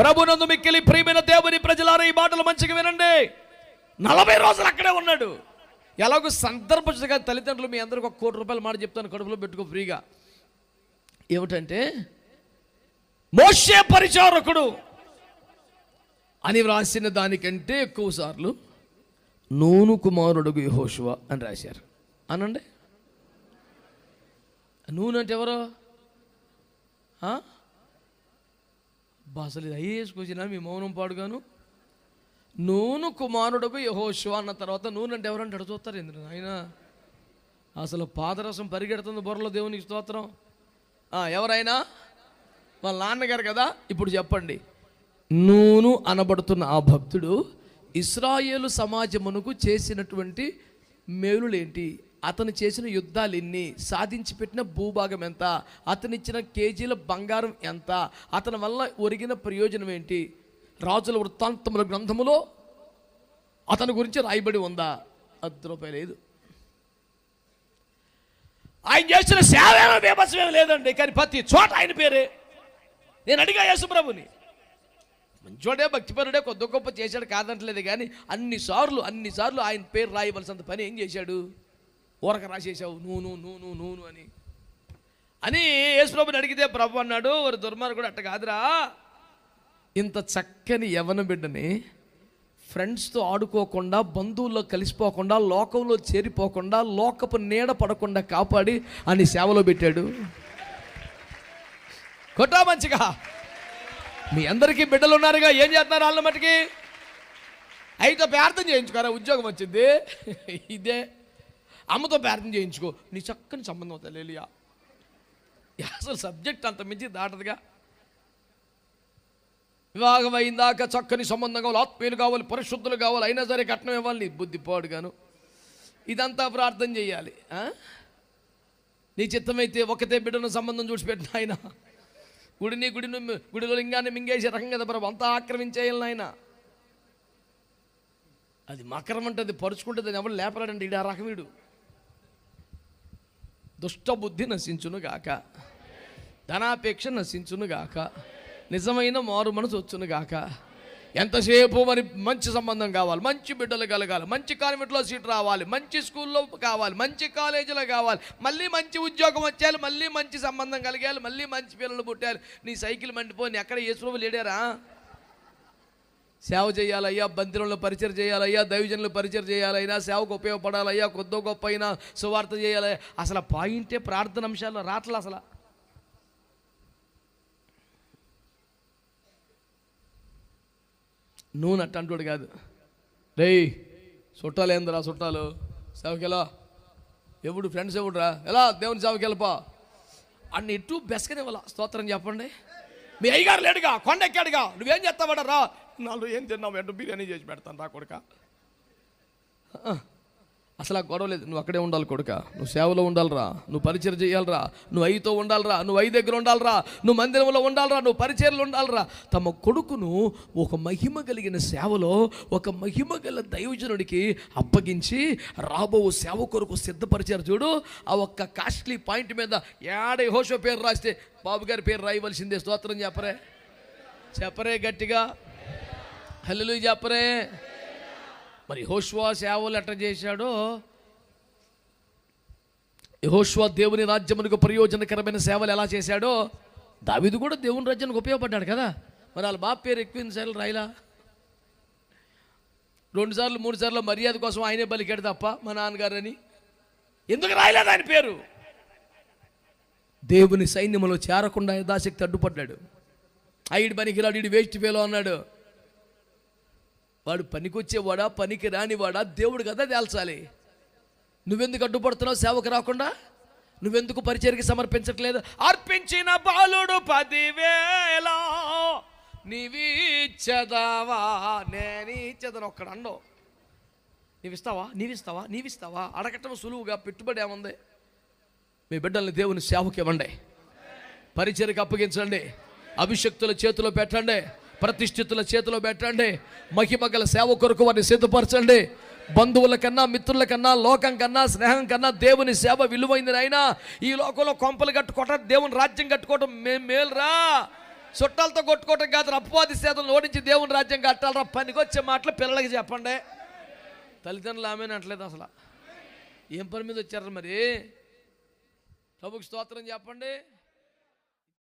ప్రభునందు మిక్కిలి ప్రియమైన దేవుని ప్రజలారా ఈ మాటలు మంచిగా వినండి. నలభై రోజులు అక్కడే ఉన్నాడు. ఎలాగో సందర్భంగా తల్లిదండ్రులు మీ అందరికి ఒక కోటి రూపాయలు మాట చెప్తాను కడుపులో పెట్టుకో ఫ్రీగా. ఏమిటంటే మోషే పరిచారకుడు అని వ్రాసిన దానికంటే ఎక్కువ సార్లు నూను కుమారుడు యెహోషువ అని రాశారు. అనండి? నూనె అంటే ఎవరు? ఆ? అబ్బా, అసలు ఇది ఐఏఎస్ క్వశ్చన్ మీ మౌనం పాడుగాను. నూను కుమారుడుకు యహోశివ అన్న తర్వాత నూనె అంటే ఎవరంటే అడు చూస్తారు ఎందుకు ఆయన అసలు పాదరసం పరిగెడుతుంది బుర్రలో దేవునికి స్తోత్రం. ఎవరైనా? వాళ్ళ నాన్నగారు కదా? ఇప్పుడు చెప్పండి. నూను అనబడుతున్న ఆ భక్తుడు ఇస్రాయేలు సమాజమునకు చేసినటువంటి మేలులేంటి? అతను చేసిన యుద్ధాలు ఎన్ని? సాధించి పెట్టిన భూభాగం ఎంత? అతను ఇచ్చిన కేజీల బంగారం ఎంత? అతని వల్ల ఒరిగిన ప్రయోజనం ఏంటి? రాజుల వృత్తాంతముల గ్రంథములో అతని గురించి రాయబడి ఉందా? అర్ధ రూపాయి లేదు. ఆయన చేసిన సేవ ఏమో లేదండి కానీ ప్రతి చోట ఆయన పేరే. నేను అడిగా యేసుప్రభుని మంచోడే భక్తిపరుడే కొద్ది గొప్ప చేశాడు కాదంటలేదు కానీ అన్నిసార్లు అన్నిసార్లు ఆయన పేరు రాయవలసినంత పని ఏం చేశాడు? ఊరక రాసేసావు నూను నూను నూను అని. అని యేసుప్రభుని అడిగితే ప్రభు అన్నాడు వారు దుర్మార్గుడు అట్ట కాదురా. ఇంత చక్కని యవన బిడ్డని ఫ్రెండ్స్తో ఆడుకోకుండా బంధువుల్లో కలిసిపోకుండా లోకంలో చేరిపోకుండా లోకపు నీడ పడకుండా కాపాడి అని సేవలో పెట్టాడు. కొట్టా మంచిగా. మీ అందరికీ బిడ్డలు ఉన్నారుగా ఏం చేస్తున్నారు వాళ్ళ మటుకి? అయితే ప్రార్థన చేయించుకోరా ఉద్యోగం వచ్చింది. ఇదే అమ్మతో ప్రార్థన చేయించుకో. నీ చక్కని సంబంధం అవుతా లేలియా అసలు సబ్జెక్ట్ అంత మించి దాటదుగా. వివాహం అయిందాక చక్కని సంబంధం కావాలి ఆత్మీయులు కావాలి పరిశుద్ధులు కావాలి అయినా సరే కట్నం ఇవ్వాలి నీ బుద్ధి పాడుగాను. ఇదంతా ప్రార్థన చేయాలి. ఆ? నీ చిత్తమైతే ఒకతే బిడ్డను సంబంధం చూసిపెట్టిన ఆయన. గుడిని గుడిని గుడిలో లింగాన్ని మింగేసే రకం కదా ప్రభు. అంతా ఆక్రమించేయాలి ఆయన అది మకరం అంటే అది పరుచుకుంటే దాన్ని ఎవరు లేపరాడండి ఇడు ఆ రకం వీడు దుష్టబుద్ధి నశించునుగాక నశించును ధనాపేక్ష నశించునుగాక నిజమైన మారు మనసు వచ్చునుగాక ఎంతసేపు మరి మంచి సంబంధం కావాలి మంచి బిడ్డలు కలగాలి మంచి కాన్వెంట్లో సీట్ రావాలి మంచి స్కూల్లో కావాలి మంచి కాలేజీలో కావాలి మళ్ళీ మంచి ఉద్యోగం వచ్చేయాలి మళ్ళీ మంచి సంబంధం కలిగాలి మళ్ళీ మంచి పిల్లలు పుట్టాలి నీ సైకిల్ మండిపోయి ఎక్కడ యేసుప్రభు లేడారా? సేవ చేయాలయ్యా బంతిరంలో పరిచయం చేయాలయ్యా దైవజనులు పరిచయం చేయాలైనా సేవకు ఉపయోగపడాలయ్యా కొద్దో గొప్ప అయినా సువార్త చేయాలి అసలు పాయింటే ప్రార్థన అంశాల్లో రాట్ల అసలు. నూనె అట్ట అంటాడు కాదు. రేయ్ చుట్టాలు ఏందిరా చుట్టాలు? సేవకి ఎవడు ఫ్రెండ్స్ ఎవడురా? ఎలా? దేవుని సేవకి వెళ్ళపా. అన్ని ఇటు బెస్కనివ్వాల? స్తోత్రం చెప్పండి. మీ అయ్యగారు లేడుగా కొండెక్కాడుగా. నువ్వేం చేస్తావాడరా నాలుగు ఏం తిన్నావు? ఎంటో బిర్యానీ చేసి పెడతాను రా కొడుక. అసలు ఆ గొడవ లేదు. నువ్వు అక్కడే ఉండాలి కొడుక. నువ్వు సేవలో ఉండాలిరా. నువ్వు పరిచయం చేయాలిరా. నువ్వు ఐతో ఉండాలిరా. నువ్వు అయి దగ్గర ఉండాలిరా. నువ్వు మందిరంలో ఉండాలిరా. నువ్వు పరిచయలు ఉండాలిరా. తమ కొడుకును ఒక మహిమ కలిగిన సేవలో ఒక మహిమ గల దైవజనుడికి అప్పగించి రాబో సేవ కొరకు సిద్ధపరిచారు చూడు. ఆ ఒక్క కాస్ట్లీ పాయింట్ మీద ఏడై హోషో పేరు రాస్తే బాబు గారి పేరు రాయవలసిందే. స్తోత్రం చెప్పరే. చెప్పరే గట్టిగా. హల్లు చెప్పరే. మరి హోష్వా సేవలు ఎట్ట చేశాడో? యహోష్వా దేవుని రాజ్యమునకు ప్రయోజనకరమైన సేవలు ఎలా చేశాడో? దావిదు కూడా దేవుని రాజ్యానికి ఉపయోగపడ్డాడు కదా. మరి వాళ్ళ బాబు పేరు ఎక్కువసార్లు రాయిలా? రెండు సార్లు మూడు సార్లు మర్యాద కోసం ఆయనే బలికాడు తప్ప మా నాన్నగారని. ఎందుకు రాయలేదు ఆయన పేరు? దేవుని సైన్యములో చేరకుండా యథాశక్తి అడ్డుపడ్డాడు. ఐడి పనికిరాడు ఇడు వేస్ట్ ఫేలో అన్నాడు. వాడు పనికొచ్చేవాడా పనికి రానివాడా దేవుడు కదా తేల్చాలి. నువ్వెందుకు అడ్డుపడుతున్నావు సేవకు రాకుండా? నువ్వెందుకు పరిచయకి సమర్పించట్లేదు? అర్పించిన బాలుడు పదివేల నీవిచ్చదావా? నేనిచ్చదని. ఒక్కడు అండవు నీవిస్తావా? నీవిస్తావా? నీవిస్తావా? అడగటం సులువుగా పెట్టుబడి ఏముంది? మీ బిడ్డల్ని దేవుని సేవకి ఇవ్వండి. పరిచయకు అప్పగించండి. అభిషక్తుల చేతిలో పెట్టండి. ప్రతిష్ఠితుల చేతిలో పెట్టండి. మహిమ గల సేవ కొరకు వారిని సిద్ధపరచండి. బంధువుల కన్నా మిత్రుల కన్నా లోకం కన్నా స్నేహం కన్నా దేవుని సేవ విలువైంది అయినా ఈ లోకంలో కొంపలు కట్టుకోవటం దేవుని రాజ్యం కట్టుకోవటం మేము మేలురా. చుట్టాలతో కొట్టుకోవటం కాదు అపవాది సేతలను ఓడించి దేవుని రాజ్యం కట్టాలరా. పనికొచ్చే మాటలు పిల్లలకి చెప్పండి. తల్లిదండ్రులు ఆమెను అంటలేదు అసలు. ఏం పని మీద వచ్చారు మరి? ప్రభుకి స్తోత్రం చెప్పండి.